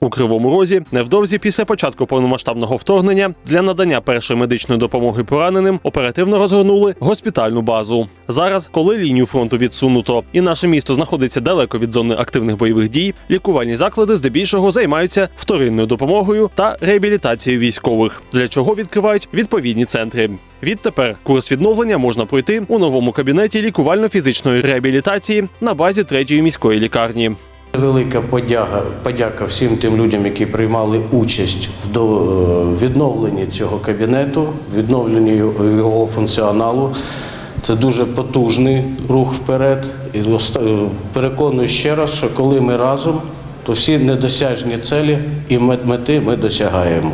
У Кривому Розі невдовзі після початку повномасштабного вторгнення для надання першої медичної допомоги пораненим оперативно розгорнули госпітальну базу. Зараз, коли лінію фронту відсунуто і наше місто знаходиться далеко від зони активних бойових дій, лікувальні заклади здебільшого займаються вторинною допомогою та реабілітацією військових, для чого відкривають відповідні центри. Відтепер курс відновлення можна пройти у новому кабінеті лікувально-фізичної реабілітації на базі третьої міської лікарні. Велика подяка, подяка всім тим людям, які приймали участь в е, відновленні цього кабінету, відновленні його функціоналу. Це дуже потужний рух вперед. І е, переконую ще раз, що коли ми разом, то всі недосяжні цілі і мет- мети ми досягаємо.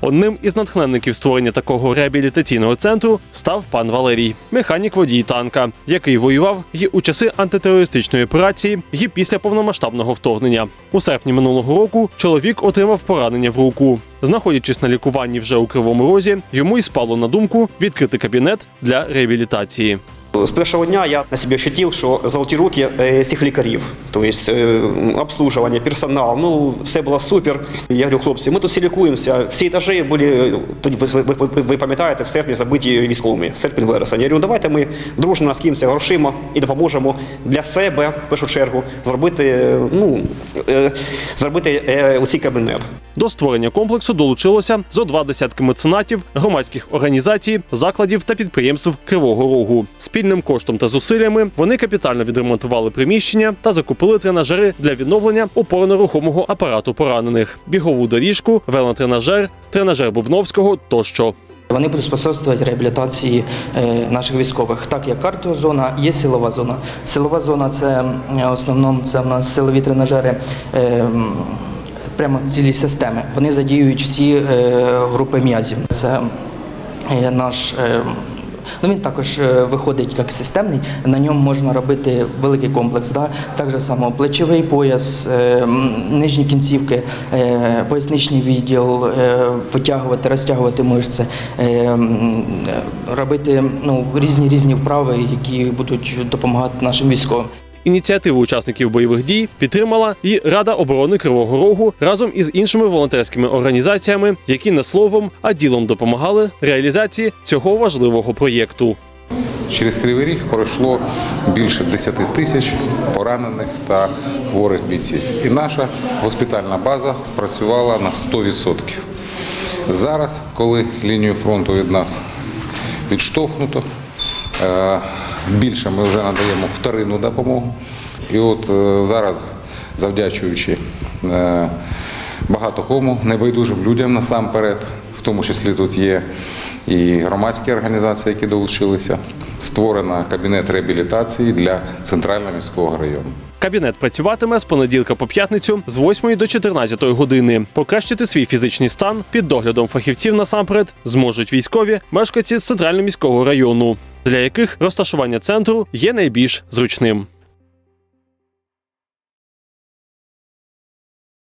Одним із натхненників створення такого реабілітаційного центру став пан Валерій, механік водій танка, який воював і у часи антитерористичної операції, і після повномасштабного вторгнення. У серпні минулого року чоловік отримав поранення в руку. Знаходячись на лікуванні вже у кривому розі, йому й спало на думку відкрити кабінет для реабілітації. З першого дня я на себе ощутив, що золоті руки е, цих лікарів, тобто е, обслуживання, персонал, ну все було супер. Я говорю, хлопці, ми тут всі лікуємося. Всі етажі були тоді, ви, ви, ви, пам'ятаєте, в серпні забиті військовими, серпень вересень. Я говорю, давайте ми дружно скинемося грошима і допоможемо для себе в першу чергу зробити, е, ну е, зробити е, у цей кабінет. До створення комплексу долучилося зо два десятки меценатів, громадських організацій, закладів та підприємств Кривого Рогу. Спільним коштом та зусиллями вони капітально відремонтували приміщення та закупили тренажери для відновлення опорно-рухомого апарату поранених, бігову доріжку, велотренажер, тренажер Бубновського тощо. Вони будуть способствувати реабілітації е, наших військових, так як кардіозона, є силова зона. Силова зона це е, основному це в нас силові тренажери. Прямо цілі системи. Вони задіюють всі е, групи м'язів. Це е, наш. е, Ну, він також виходить як системний, на ньому можна робити великий комплекс. Да? Так же само плечовий пояс, нижні кінцівки, поясничний відділ, витягувати, розтягувати мишці, робити ну, різні різні вправи, які будуть допомагати нашим військовим. Ініціативу учасників бойових дій підтримала і Рада оборони Кривого Рогу разом із іншими волонтерськими організаціями, які не словом, а ділом допомагали реалізації цього важливого проєкту. Через Кривий Ріг пройшло більше 10 тисяч поранених та хворих бійців. І наша госпітальна база спрацювала на 100%. Зараз, коли лінію фронту від нас відштовхнуто, е, більше ми вже надаємо вторинну допомогу. І от е, зараз, завдячуючи е, багато кому, небайдужим людям насамперед, в тому числі тут є і громадські організації, які долучилися, створено кабінет реабілітації для центрального міського району. Кабінет працюватиме з понеділка по п'ятницю з 8 до 14 години. Покращити свій фізичний стан під доглядом фахівців насамперед зможуть військові мешканці з центрально міського району, для яких розташування центру є найбільш зручним.